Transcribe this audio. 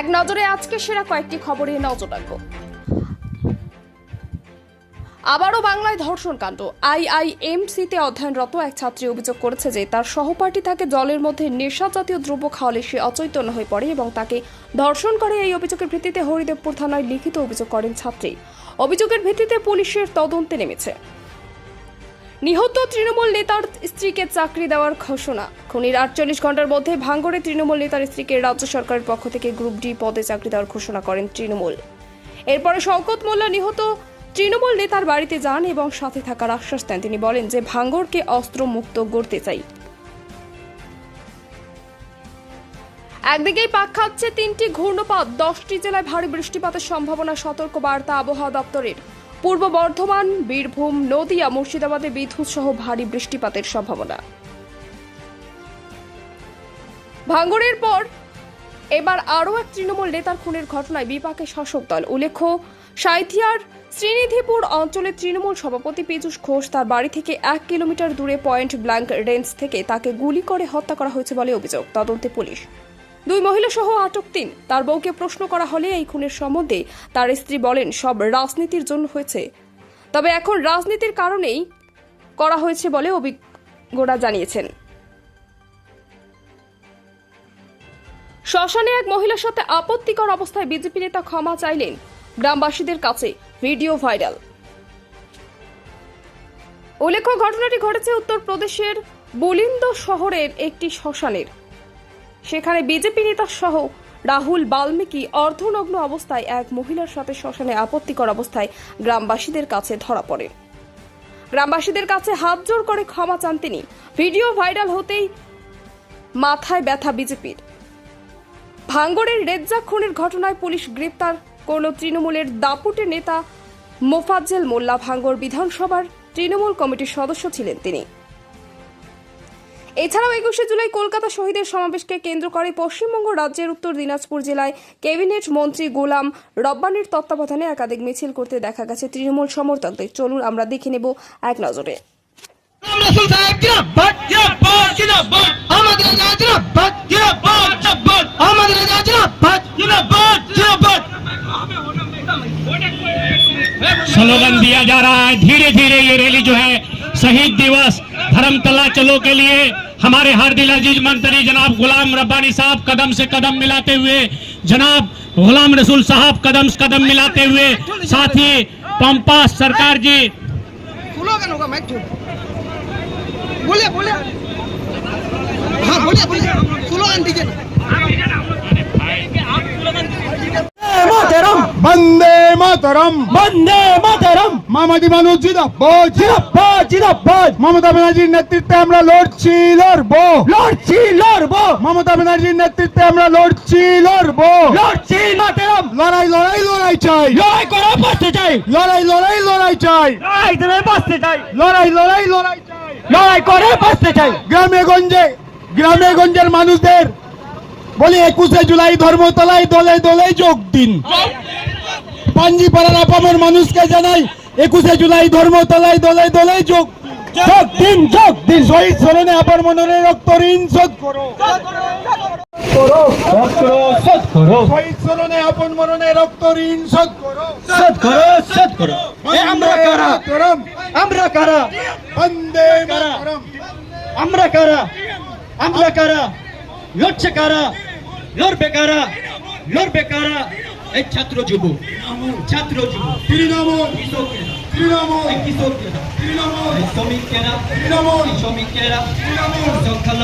এক নজরে আজকে সেরা কয়েকটি খবরে নজর রাখব আবারও বাংলায় ধর্ষণ কাণ্ড। আইআইএমসিতে অধ্যয়নরত এক ছাত্রী অভিযোগ করেছে যে তার সহপাঠী তাকে জলের মধ্যে নেশা জাতীয় দ্রব্য খাওয়ালে সে অচৈতন্য হয়ে পড়ে এবং তাকে ধর্ষণ করে এই অভিযোগের ভিত্তিতে হরিদেবপুর থানায় লিখিত অভিযোগ করেন ছাত্রী। অভিযোগের ভিত্তিতে পুলিশের তদন্তে নেমেছে। নিহত তৃণমূল নেতার স্ত্রীকে চাকরি দেওয়ার ঘোষণা। খুনির আটচল্লিশ ঘণ্টার মধ্যে ভাঙ্গরে তৃণমূল নেতার স্ত্রীকে রাজ্য সরকারের পক্ষ থেকে গ্রুপ ডি পদে চাকরি দেওয়ার ঘোষণা করেন তৃণমূল। এরপরে শওকত মোল্লা নিহত তৃণমূল নেতার বাড়িতে যান এবং সাথে থাকার আশ্বাস দেন। তিনি বলেন যে ভাঙ্গরকে অস্ত্র মুক্ত করতে চাই। একদিকেই পাক খাচ্ছে তিনটি ঘূর্ণপাত। দশটি জেলায় ভারী বৃষ্টিপাতের সম্ভাবনা। সতর্ক বার্তা আবহাওয়া দপ্তরের। পূর্ব বর্ধমান, বীরভূম, নদিয়া, মুর্শিদাবাদে বিদ্যুৎ সহ ভারী বৃষ্টিপাতের সম্ভাবনা। ভাঙ্গরের পর এবার আরও এক তৃণমূল নেতার খুনের ঘটনায় বিপাকে শাসক দল। উল্লেখ্য, সাঁইথিয়ার শ্রীনিধিপুর অঞ্চলের তৃণমূল সভাপতি পীযূষ ঘোষ তার বাড়ি থেকে এক কিলোমিটার দূরে পয়েন্ট ব্ল্যাঙ্ক রেঞ্জ থেকে তাকে গুলি করে হত্যা করা হয়েছে বলে অভিযোগ। তদন্তে পুলিশ দুই মহিলা সহ আটক তিন। তার বউকে প্রশ্ন করা হলে এই খুনের সম্বন্ধে তার স্ত্রী বলেন, সব রাজনীতির জন্য হয়েছে। তবে এখন রাজনীতির কারণেই করা হয়েছে বলে অভিজ্ঞরা জানিয়েছেন। শ্মশানে এক মহিলার সাথে আপত্তিকর অবস্থায় বিজেপি নেতা ক্ষমা চাইলেন গ্রামবাসীদের কাছে, ভিডিও ভাইরাল। উল্লেখ্য, ঘটনাটি ঘটেছে উত্তরপ্রদেশের বুলিন্দ শহরের একটি শ্মশানের। সেখানে বিজেপি নেতা সহ রাহুল বাল্মীকি অর্ধনগ্ন অবস্থায় এক মহিলার সাথে শ্মশানে আপত্তিকর অবস্থায় গ্রামবাসীদের কাছে ধরা পড়ে। গ্রামবাসীদের কাছে হাত জোর করে ক্ষমা চান তিনি। ভিডিও ভাইরাল হতেই মাথায় ব্যথা বিজেপির। ভাঙ্গরের রেজ্জা খুনের ঘটনায় পুলিশ গ্রেপ্তার করল তৃণমূলের দাপুটে নেতা মোফাজ্জেল মোল্লা ভাঙ্গর বিধানসভার তৃণমূল কমিটির সদস্য ছিলেন তিনি। এছাড়াও একুশে জুলাই কলকাতা শহীদের সমাবেশকে কেন্দ্র করে পশ্চিমবঙ্গ রাজ্যের উত্তর দিনাজপুর জেলায় ক্যাবিনেট মন্ত্রী গোলাম রব্বানির তত্ত্বাবধানে একাধিক মিছিল করতে দেখা গেছে তৃণমূল সমর্থকদের চলুন আমরা দেখে নেব এক নজরে রাসূল সাহেব জিন্দাবাদ জিন্দাবাদ জিন্দাবাদ আমাদের রাজা জিন্দাবাদ জিন্দাবাদ জিন্দাবাদ আমাদের রাজা জিন্দাবাদ জিন্দাবাদ জিন্দাবাদ स्लोगन दिया जा रहा है धीरे धीरे ये रैली जो है शहीद दिवस धर्मतला चलो के लिए हमारे हर दिल अज़ीज़ मंत्री जनाब गुलाम रब्बानी साहब कदम से कदम मिलाते हुए, जनाब गुलाम रसूल साहब कदम से कदम मिलाते हुए, साथ ही पंपा सरकार जी। बोलिए हाँ बोलिए बोलिए। মাতারাম বন্দে মাতারাম মামাটি মানুষ জিদাবাদ জিদাবাদ জিদাবাদ মমতা ব্যানার্জির নেতৃত্বে আমরা লড়ছি লড়বো। লড়ছি লড়বো। মমতা ব্যানার্জির নেতৃত্বে আমরা লড়ছি লড়বো। লড়ছি মাতারাম লড়াই লড়াই লড়াই চাই। লড়াই করে বাঁচতে চাই। লড়াই লড়াই লড়াই চাই। লড়াই করে বাঁচতে চাই। লড়াই লড়াই লড়াই চাই। লড়াই করে বাঁচতে চাই। গ্রামে গঞ্জে গ্রামে গঞ্জের মানুষদের বলি একুশে জুলাই ধর্মতলায় দলে দলে যোগ দিন। পাঞ্জিপাড়ার আপামর মানুষকে জানাই একুশে জুলাই ধর্মতলায় দলে দলে যোগ। যোগ দিন যোগ দিন। শহীদ স্মরণে আপার মনের রক্ত ঋণ শোধ করো। শহীদ স্মরণে আপন মরণে রক্ত ঋণ শোধ করো। আমরা কারা? করম আমরা কারা? বন্দে মাতরম। আমরা কারা? আমরা কারা? লড়ছে কারা? লড়বে কারা? লড়বে কারা? এই ছাত্র যুব ছাত্র যুব। তৃণমূল। কৃষকেরা। তৃণমূল। কৃষকেরা। তৃণমূল। শ্রমিকেরা। তৃণমূল। শ্রমিকেরা। তৃণমূল। সংখ্যালঘু